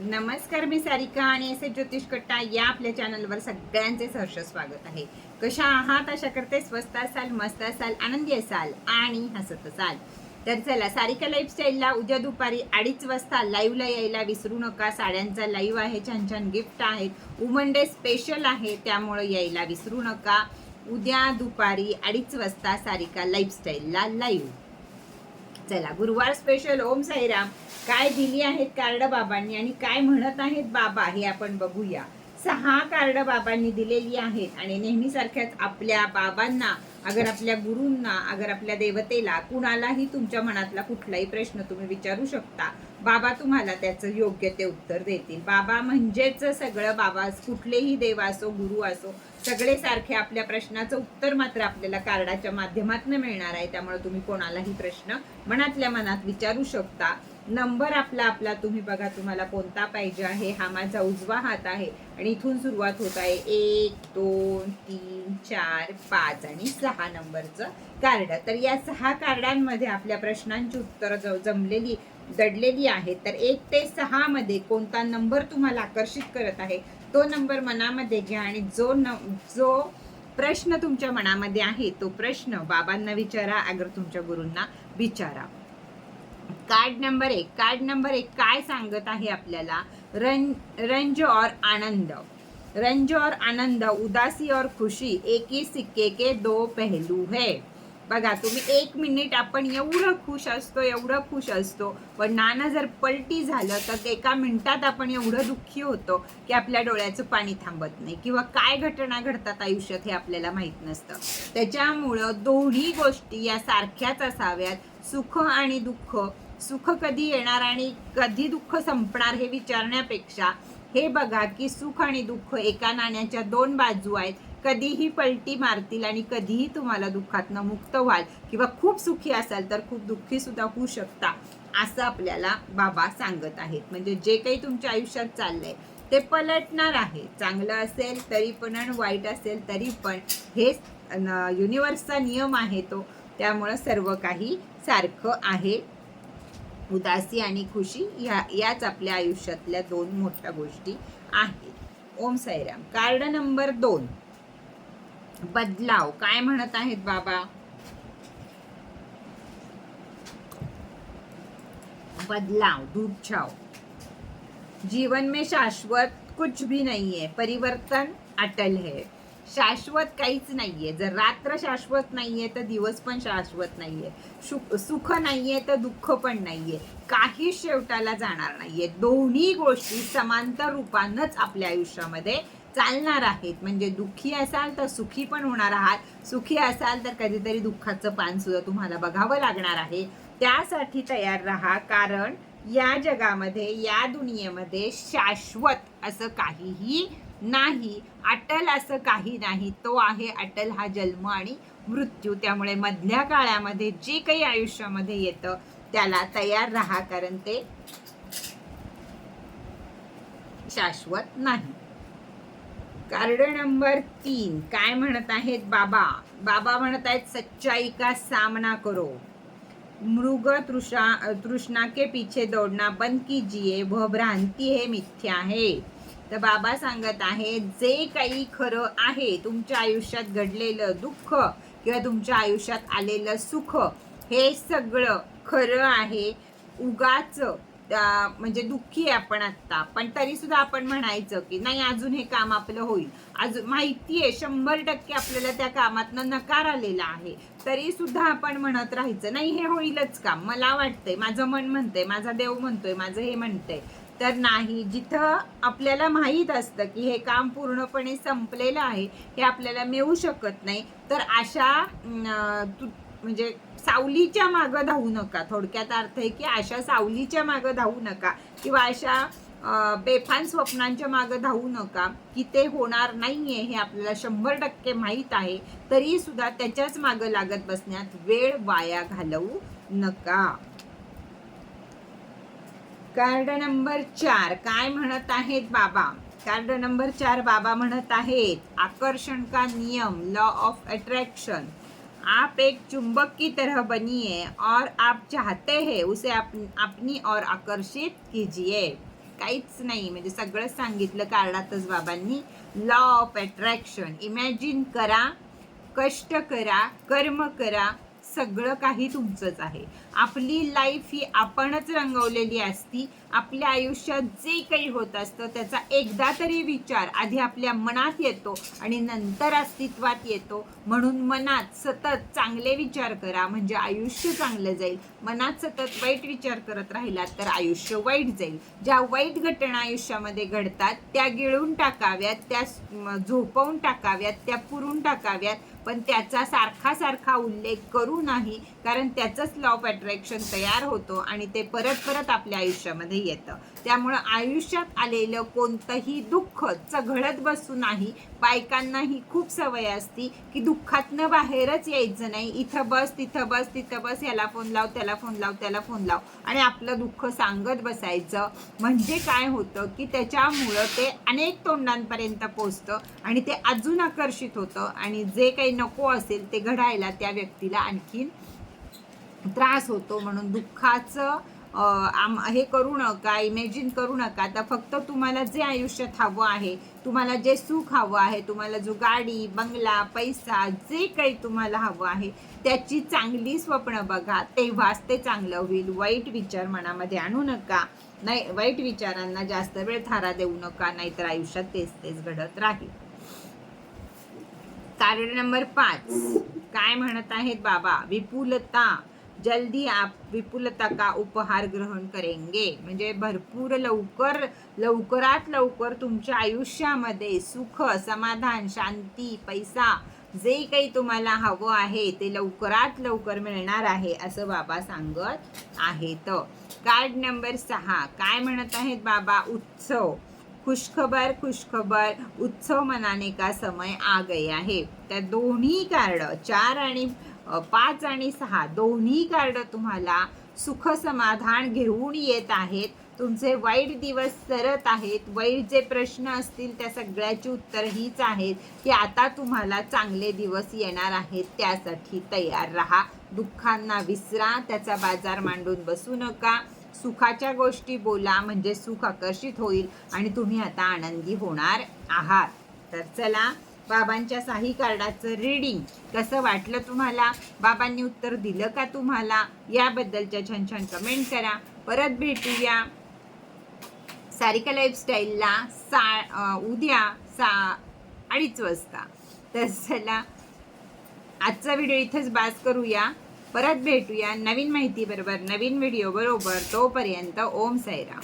नमस्कार मी सारिका आणि एस ज्योतिष कट्टा या आपल्या चॅनलवर सगळ्यांचे सहर्ष स्वागत आहे. कशा आहात? अशा करते स्वस्त असाल मस्त असाल आनंदी असाल आणि हसत असाल. तर चला सारिका लाईफस्टाईलला उद्या दुपारी अडीच वाजता लाईव्हला यायला विसरू नका. साड्यांचा लाईव्ह आहे छान छान गिफ्ट आहेत. वुमन डे स्पेशल आहे त्यामुळे यायला विसरू नका. उद्या दुपारी अडीच वाजता सारिका लाईफस्टाईलला लाईव्ह चला गुरुवार स्पेशल ओम साईराम. काय दिली आहेत कार्ड बाबांनी आणि काय म्हणत आहेत बाबा हे आपण बघूया. सहा कार्ड बाबांनी दिलेली आहेत आणि नेहमीसारख्याच आपल्या बाबांना अगर आपल्या गुरूंना अगर आपल्या देवतेला कुणालाही तुमच्या मनातला कुठलाही प्रश्न तुम्ही विचारू शकता बाबा तुम्हाला त्याचं योग्य ते उत्तर देतील. बाबा म्हणजेच सगळं बाबा कुठलेही देव असो गुरु असो सगळे सारखे आपल्या प्रश्नाचं उत्तर मात्र आपल्याला कार्डाच्या माध्यमातून मिळणार आहे. त्यामुळे तुम्ही कोणालाही प्रश्न मनातल्या मनात विचारू शकता. नंबर आपला आपला तुम्ही बघा तुम्हाला कोणता पाहिजे आहे? हा माझा उजवा हात आहे आणि इथून सुरुवात होत आहे. एक दोन तीन चार पाच आणि सहा. नंबरचं कार्ड तर या सहा कार्डांमध्ये आपल्या प्रश्नांची उत्तरं जमलेली दडलेली आहेत. तर एक ते सहा मध्ये कोणता नंबर तुम्हाला आकर्षित करत आहे तो नंबर मनामध्ये घ्या आणि जो न जो प्रश्न तुमच्या मनामध्ये आहे तो प्रश्न बाबांना विचारा अगर तुमच्या गुरूंना विचारा. कार्ड नंबर एक. कार्ड नंबर एक काय सांगत आहे आपल्याला? रं रंज और आनंद? रंज और आनंद उदासी और खुशी एक ही सिक्के के दो पहलू है। बघा तुम्ही एक मिनिट आपण एवढं खुश असतो एवढं खुश असतो पण नाणं जर पलटी झालं तर एका मिनिटात आपण एवढं दुःखी होतो की आपल्या डोळ्याचं पाणी थांबत नाही किंवा काय घटना घडतात आयुष्यात हे आपल्याला माहीत नसतं. त्याच्यामुळं दोन्ही गोष्टी या सारख्याच असाव्यात. सुख आणि दुःख. सुख कधी येणार आणि कधी दुःख संपणार हे विचारण्यापेक्षा हे बघा की सुख आणि दुःख एका नाण्याच्या दोन बाजू आहेत. कधीही पलटी मारतील आणि कधीही तुम्हाला दुःखातनं मुक्त व्हाल किंवा खूप सुखी असाल तर खूप दुःखी सुद्धा होऊ शकता असं आपल्याला बाबा सांगत आहेत. म्हणजे जे काही तुमच्या आयुष्यात चाललंय ते पलटणार आहे. चांगलं असेल तरी पण आणि वाईट असेल तरी पण हे युनिवर्सचा नियम आहे तो. त्यामुळं सर्व काही सारखं आहे. उदासी आणि खुशी या याच आपल्या आयुष्यातल्या दोन मोठ्या गोष्टी आहेत. ओम साईराम. कार्ड नंबर दोन. बदलाव. काय म्हणत आहेत बाबा? बदलाव. धूप छाव जीवन में शाश्वत कुछ भी नहीं है. परिवर्तन अटल है. शाश्वत काहीच नाहीये. जर रात्र शाश्वत नाहीये तर दिवस पण शाश्वत नाहीये. सुख सुख नाहीये तर दुःख पण नाहीये. काही शेवटाला जाणार नाहीये. दोन्ही गोष्टी समांतर रूपानंच आपल्या आयुष्यामध्ये चालणार आहेत. म्हणजे दुःखी असाल तर सुखी पण होणार आहात. सुखी असाल तर कधीतरी दुःखाचं पान सुद्धा तुम्हाला बघावं लागणार आहे. त्यासाठी तयार राहा. कारण या जगामध्ये या दुनियेमध्ये शाश्वत असं काहीही नाही अटल असं काही नाही. तो आहे अटल हा जन्म आणि मृत्यू. त्यामुळे मधल्या काळामध्ये जे काही आयुष्यामध्ये येतं त्याला तयार राहा कारण ते शाश्वत नाही. कार्ड नंबर तीन काय म्हणत आहेत बाबा? बाबा म्हणत आहेत सच्चाई का सामना करो. मृग तृषा तृष्णा के पीछे दौड़ना बंद कीजिए वह भ्रांती है मिथ्या है. तर बाबा सांगत आहे जे काही खरं आहे तुमच्या आयुष्यात घडलेलं दुःख किंवा तुमच्या आयुष्यात आलेलं सुख हे सगळं खरं आहे. उगाच म्हणजे दुःखी आहे आपण आत्ता. पण तरी सुद्धा आपण म्हणायचं की नाही अजून हे काम आपलं होईल. अजून माहिती आहे शंभर टक्के आपल्याला त्या कामातनं नकार आलेला आहे. तरी सुद्धा आपण म्हणत राहायचं नाही हे होईलच काम. मला वाटतंय माझं मन म्हणतंय माझा देव म्हणतोय माझं हे म्हणतंय. तर नाही. जिथं आपल्याला माहीत असतं की हे काम पूर्णपणे संपलेलं आहे हे आपल्याला मिळू शकत नाही तर अशा म्हणजे सावलीच्या मागं धावू नका. थोडक्यात अर्थ आहे की अशा सावलीच्या मागं धावू नका किंवा अशा बेफान स्वप्नांच्या मागं धावू नका की ते होणार नाही आहे हे आपल्याला शंभर टक्के माहीत आहे. तरी सुद्धा त्याच्याच मागं लागत बसण्यात वेळ वाया घालवू नका. कार्ड नंबर चार. काय म्हणत आहेत बाबा? कार्ड नंबर चार बाबा म्हणत आहेत आकर्षण का नियम? लॉ ऑफ अट्रैक्शन आप एक चुंबक की तरह बनिए और आप चाहते हैं उसे आप अपनी और आकर्षित कीजिए. काहीच नाही म्हणजे सगळंच सांगितलं कार्डातच बाबांनी. लॉ ऑफ अट्रॅक्शन इमॅजिन करा कष्ट करा कर्म करा सगळं काही तुमचंच आहे. आपली लाईफ ही आपणच रंगवलेली असती आपल्या आयुष्यात जे काही होत असतं त्याचा एकदा तरी विचार आधी आपल्या मनात येतो आणि नंतर अस्तित्वात येतो. म्हणून मनात सतत चांगले विचार करा म्हणजे आयुष्य चांगलं जाईल. मनात सतत वाईट विचार करत राहिलात तर आयुष्य वाईट जाईल. ज्या वाईट घटना आयुष्यामध्ये घडतात त्या गिळून टाकाव्यात त्या झोपवून टाकाव्यात त्या पुरून टाकाव्यात. पण त्याचा सारखा सारखा उल्लेख करू नाही कारण त्याचंच लॉ ऑफ अट्रॅक्शन तयार होतो आणि ते परत परत आपल्या आयुष्यामध्ये येतं. त्यामुळं आयुष्यात आलेलं कोणतंही दुःख चघळत बसू नाही. बायकांनाही खूप सवय असती की दुःखातनं बाहेरच यायचं नाही. इथं बस तिथं बस तिथं बस याला फोन लाव त्याला फोन लाव त्याला फोन लाव. आणि आपलं दुःख सांगत बसायचं. म्हणजे काय होतं की त्याच्यामुळं ते अनेक तोंडांपर्यंत पोचतं आणि ते अजून आकर्षित होतं. आणि जे काही नको असेल ते घडायला त्या व्यक्तीला आणखीन त्रास होतो. म्हणून दुःखाचं आम हे करू नका इमॅजिन करू नका. तर फक्त तुम्हाला जे आयुष्यात हवं आहे तुम्हाला जे सुख हवं आहे तुम्हाला जो गाडी बंगला पैसा जे काही तुम्हाला हवं आहे त्याची चांगली स्वप्न बघा. तेव्हाच ते चांगलं होईल. वाईट विचार मनामध्ये आणू नका. नाही वाईट विचारांना जास्त वेळ थारा देऊ नका नाहीतर आयुष्यात तेच तेच घडत राहील. कारण नंबर पाच. काय म्हणत आहेत बाबा? विपुलता. जल्दी आप विपुलता का उपहार ग्रहण करेंगे. म्हणजे भरपूर लवकर लवकरात लवकर तुमच्या आयुष्यामध्ये सुख समाधान शांती पैसा जे काही तुम्हाला हवं आहे ते लवकरात लवकर मिळणार आहे असं बाबा सांगत आहेत. कार्ड नंबर सहा. काय म्हणत आहेत बाबा? उत्सव. खुशखबर खुशखबर. उत्सव मनाने का समय आ गया है? त्या दोन्ही कार्ड चार आणि पाच आणि सहा दोन्ही कार्ड तुम्हाला सुख समाधान घेऊन येत आहेत. तुमचे वाईट दिवस सरत आहेत. वाईट जे प्रश्न असतील त्या सगळ्याची उत्तर हीच आहेत की आता तुम्हाला चांगले दिवस येणार आहेत त्यासाठी तयार राहा. दुःखांना विसरा त्याचा बाजार मांडून बसू नका. सुखाच्या गोष्टी बोला म्हणजे सुख आकर्षित होईल आणि तुम्ही आता आनंदी होणार आहात. तर चला बाबांच्या साही कार्डाचं रीडिंग कसं वाटलं तुम्हाला? बाबांनी उत्तर दिलं का तुम्हाला? याबद्दलच्या छान छान कमेंट करा. परत भेटूया. सारिका लाईफस्टाईलला सा उद्या सा अडीच वाजता. तर चला आजचा व्हिडिओ इथंच बास करूया. परत भेटूया नवीन माहिती बरोबर नवीन व्हिडिओ बरोबर. तोपर्यंत ओम साईराम.